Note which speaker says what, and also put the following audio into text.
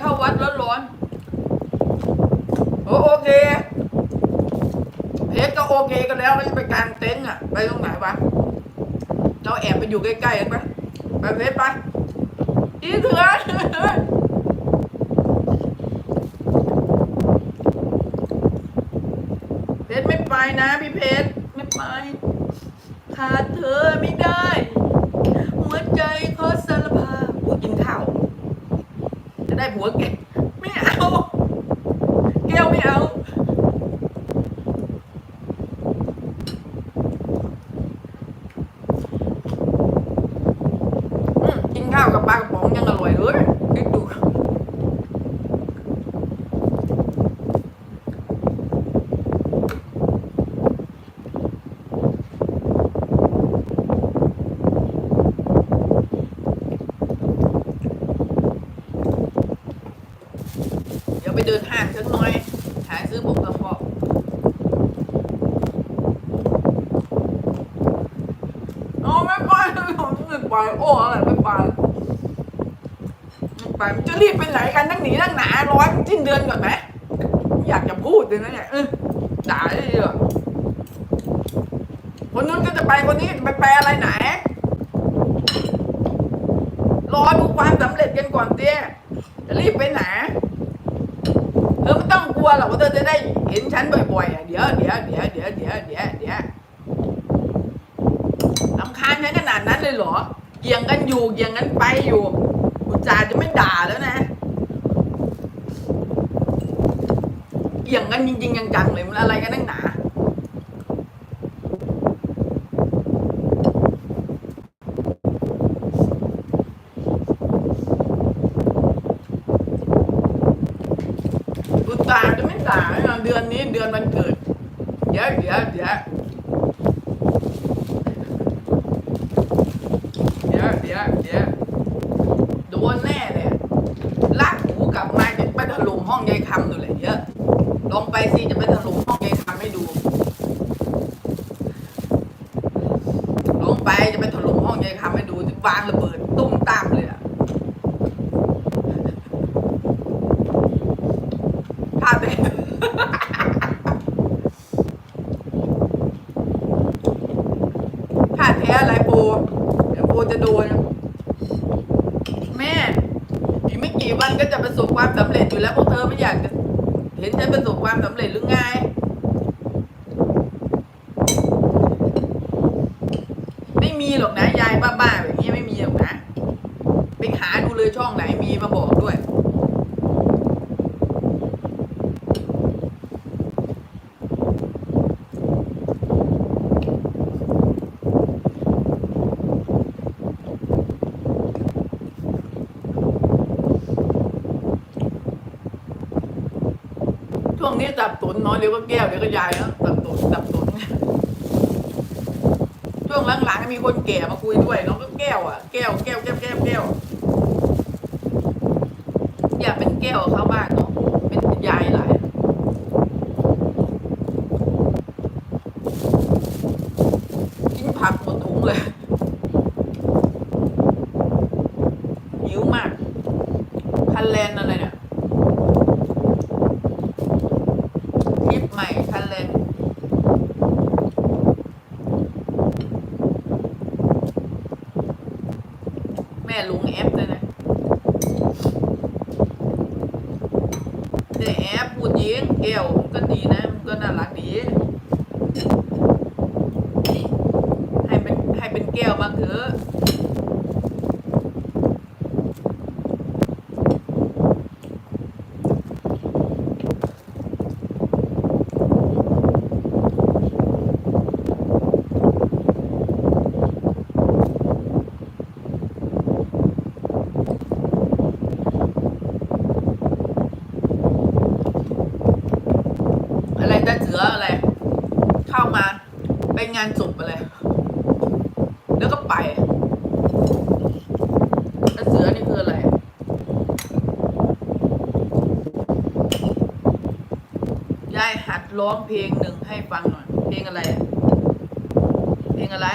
Speaker 1: เข้าวัดร้อนๆโอโอเคเพชรก็โอเคกันแล้วไม่ไปกางเต็นท์อะ ไปตรงไหนวะเราแอบไปอยู่ใกล้ๆกันปะไปเพชรไปอีเถื่อนเพชรไม่ไปนะพี่เพชรไม่ไปขาดเธอไม่ได้ หัวใจขอสารภาพหัวกินข้าว จะได้ผัวเก่งไม่เอาแก้วไม่เอา อืมกินข้าวกับปลากระป๋องยังอร่อยเลยคิดดู เดี๋ยวไปเดินห้างสักหน่อย หาซื้อผมกระเพาะโอ้ไม่ไปไม่ไปโอ้อะไรไม่ไปไม่ไปมันจะรีบไปไหนกันนั่งหนีนั่งหนาร้อนสิ้นเดือนก่อนไหมอยากจะพูดเลยนะเนี่ยด่าได้เยอะคนนู้นก็จะไปคนนี้ไปแปลอะไรไหนรอดูความสำเร็จกันก่อนเตี้ยจะรีบไปไหน อไม่ต้องกลัวหรอกว่าเธอจะได้เห็นฉันบ่อยๆอะเดี๋ยวเดี๋ยวเดี๋ยวเดี๋ยวเดี๋ยวเดี๋ยวเดี๋ยวลำคาญฉันขนาดนั้นเลยเหรอเกี่ยงกันอยู่เกี่ยงกันไปอยู่อุจจาจะไม่ด่าแล้วนะเกี่ยงกันจริงๆจังๆเลยมันอะไรกันนักหนา ต่าจะไม่ด่าเดือนนี้เดือนวันเกิดเดี๋ยวเดี๋ยวเดี๋ยวเดี๋ยวเดี๋ยวเดี๋ยวโดนแน่เลยลากหูกลับมาจะไปถล่มห้องยายคำดูเลยเดี๋ยวลองไปสิจะไปถล่มห้องยายคำให้ดูลองไปจะไปถล่มห้องยายคำให้ดูจะวางระเบิดตุ้มตามเลยอะ พลาดไป พลาดแท้ อะไรปูเดี๋ยวปูจะโดนแม่ อีกไม่กี่วันก็จะประสบความสำเร็จอยู่แล้วพวกเธอไม่อยากจะเห็นฉันประสบความสำเร็จหรือไงไม่มีหรอกนะยายบ้าๆแบบนี้ไม่มีหรอกนะไปหาดูเลยช่องไหนมีมาบอกด้วย ช่วงนี้สับสนเนาะเดี๋ยวก็แก้วเดี๋ยวก็ยายเนาะสับสนสับสนช่วงหลังๆมีคนแก่มาคุยด้วยน้องก็แก้วอะแก้วแก้วแก้วแก้วแก้วอยากเป็นแก้วเขาบ้างเนาะเป็นยายหลายกินผักหมดถุงเลยหิวมากคันแลนอะไรเนี่ย คลิปใหม่ทันเลยแม่ลงแอปเลยนะแต่แอปพูดยิงแก้วมันก็ดีนะ มันก็น่ารักดี ให้เป็นให้เป็นแก้วบ้างเถอะ อะไรตาเสืออะไร เข้ามาไปงานศพอะไร แล้วก็ไปตาเสือนี่คืออะไรยายหัดร้องเพลงหนึ่งให้ฟังหน่อย เพลงอะไร เพลงอะไร